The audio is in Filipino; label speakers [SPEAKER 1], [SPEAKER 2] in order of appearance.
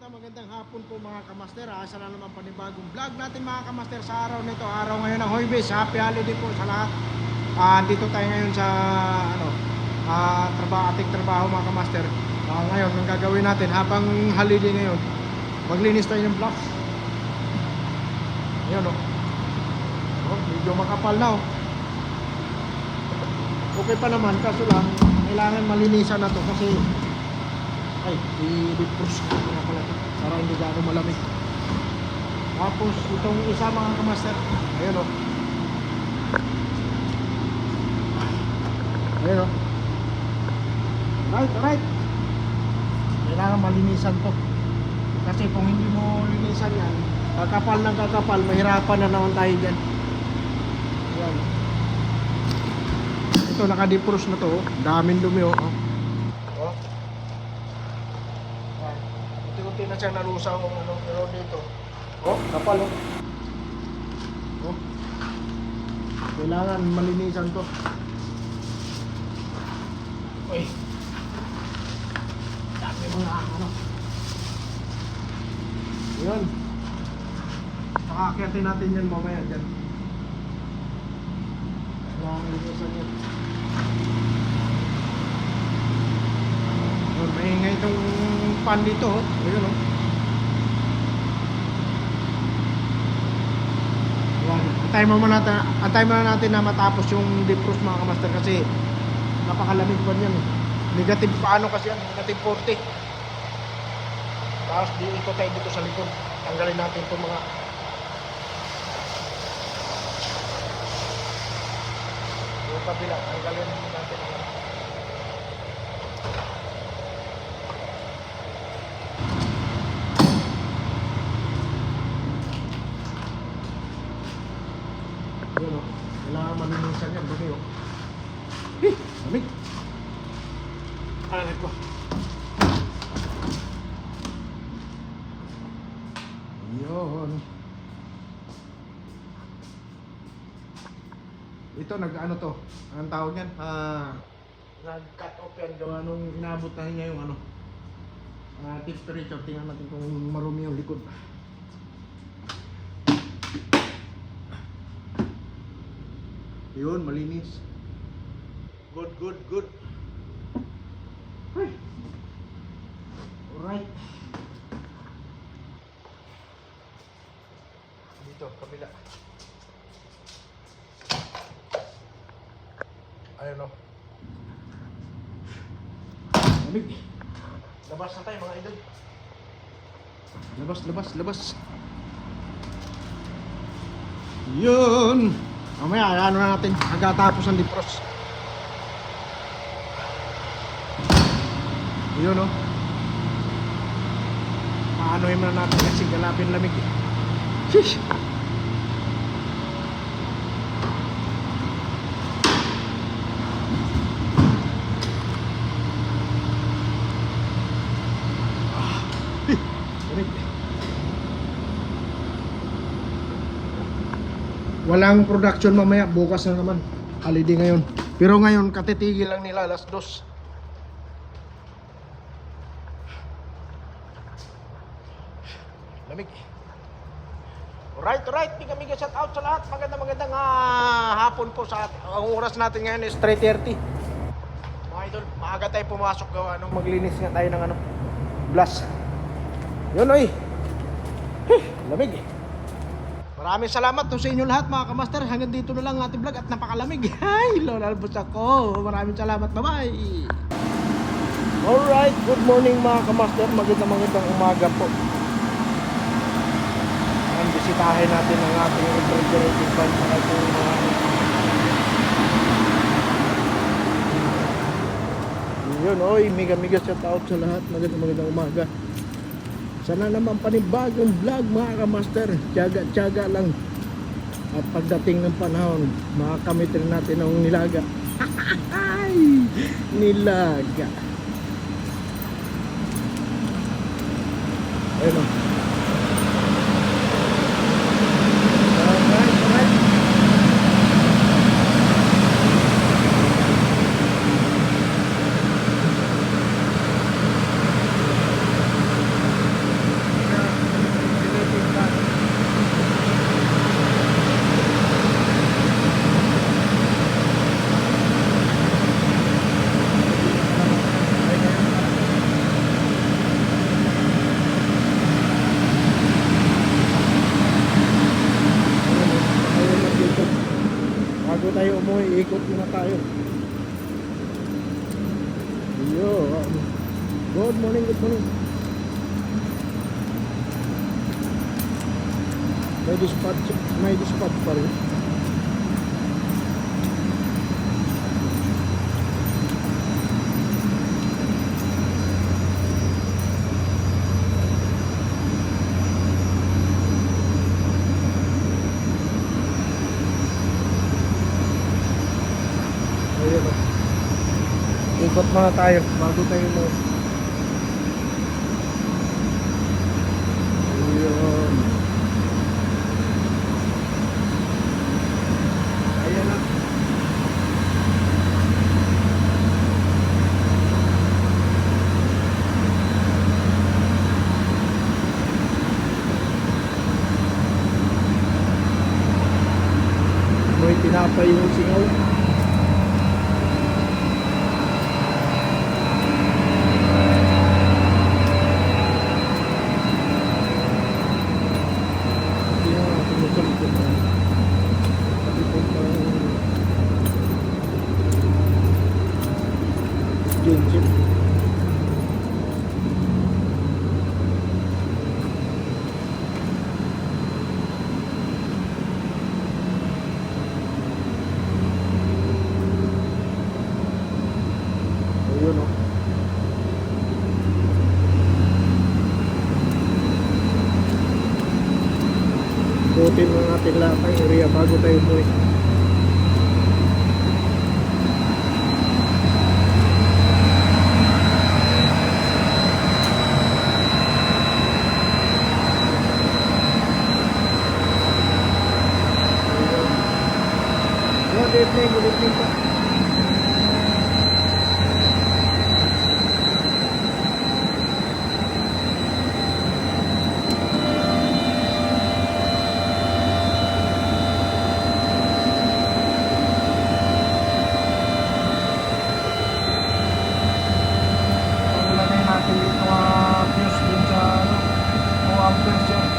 [SPEAKER 1] at magandang hapon po mga kamaster. Asa na naman panibagong vlog natin mga kamaster sa araw nito. Araw ngayon ng Hoybes. Happy holiday po sa lahat. Ah, dito tayo ngayon sa ano, ah, trabaho, ating trabaho mga kamaster. Ah, ngayon, ang gagawin natin habang holiday ngayon, maglinis tayo ng blocks. Ayan o. Oh. medyo makapal na oh. Okay pa naman, kaso lang, kailangan malinisan na to kasi ay, i-defrost ko na pala ito para hindi gano'ng malamig. Tapos, itong isa mga kamaster, ayun o. Ayun o. Right, right. Kailangan malinisan to. Kasi kung hindi mo linisan yan, kakapal ng kakapal, mahirapan na naman tayo dyan. Ayan. Ito, naka-defrost na to. oh. Daming dumi oh. oh. Oh. Ayan. Unti-unti na siya nalusaw ng ano, pero dito. Oh, kapal oh. Oh. Kailangan malinisan to. Uy. Dami mga ano. Yun. Pakakyatin natin yan mamaya dyan. Kailangan malinisan yan. Yun, maingay itong pan dito. oh. Ayun oh. Antay mo muna natin, antay muna natin na matapos yung defrost mga kamaster kasi napakalamig pa niyan. eh. Negative paano kasi yan? Negative 40. Tapos di ikot tayo dito sa likod. Tanggalin natin itong mga yung kabila. Tanggalin natin. Yun o. Kailangan malinisan yan. Dumi o. Eh, lamig. Alat ko. Yun. Ito nag-ano to? Anong tawag yan? Ah, nag-cut off yan gawa nung inabot na niya yung ano. Ah, temperature. Tingnan natin kung marumi yung likod. Yun, malinis. Good, good, good. Ay. Alright. Dito, kabila. Ayun o. Lamig. Labas na tayo mga idol. Labas, labas, labas. Yun. Mamaya, ano na natin, hanggatapos ang defrost. Yun o. Paanoin na natin kasi galapin lamig. eh. Sheesh. Ah, eh, lamig. Walang production mamaya, bukas na naman. Holiday ngayon. Pero ngayon, katitigil lang nila alas dos. Lamig. Alright, alright. Big amiga shout out sa lahat. Magandang magandang ah, hapon po sa at- ang oras natin ngayon is 3.30. Mga idol, maaga tayo pumasok gawa nung maglinis nga tayo ng ano, blast. Yun oy. Hey, lamig. Maraming salamat sa inyo lahat mga kamaster. Hanggang dito na lang ang ating vlog at napakalamig. Ay, lolalabos ako. Maraming salamat. Bye-bye. Alright, good morning mga kamaster. Magandang magandang umaga po. Ang bisitahin natin ang ating refrigerating fan sa ating mga Yun, oy, mega mega shout out sa lahat. Magandang magandang umaga. Sana naman panibagong vlog mga kamaster. Tiyaga, tiyaga lang. At pagdating ng panahon, makakamit rin natin ang nilaga. Ay, nilaga. Ayun o. bago tayo umuwi ikot muna tayo. Yo um, good morning good morning. May dispatch may dispatch pa rin. Ayun o. Ikot mga tayo bago tayo mo. Ayun. Ayan na. May tinapay yung singaw. Hindi na ako nagsalikod na. Sabi ko pa Genship. Ayun o. Butin ng ating lakay area bago tayo umuwi. Thank you.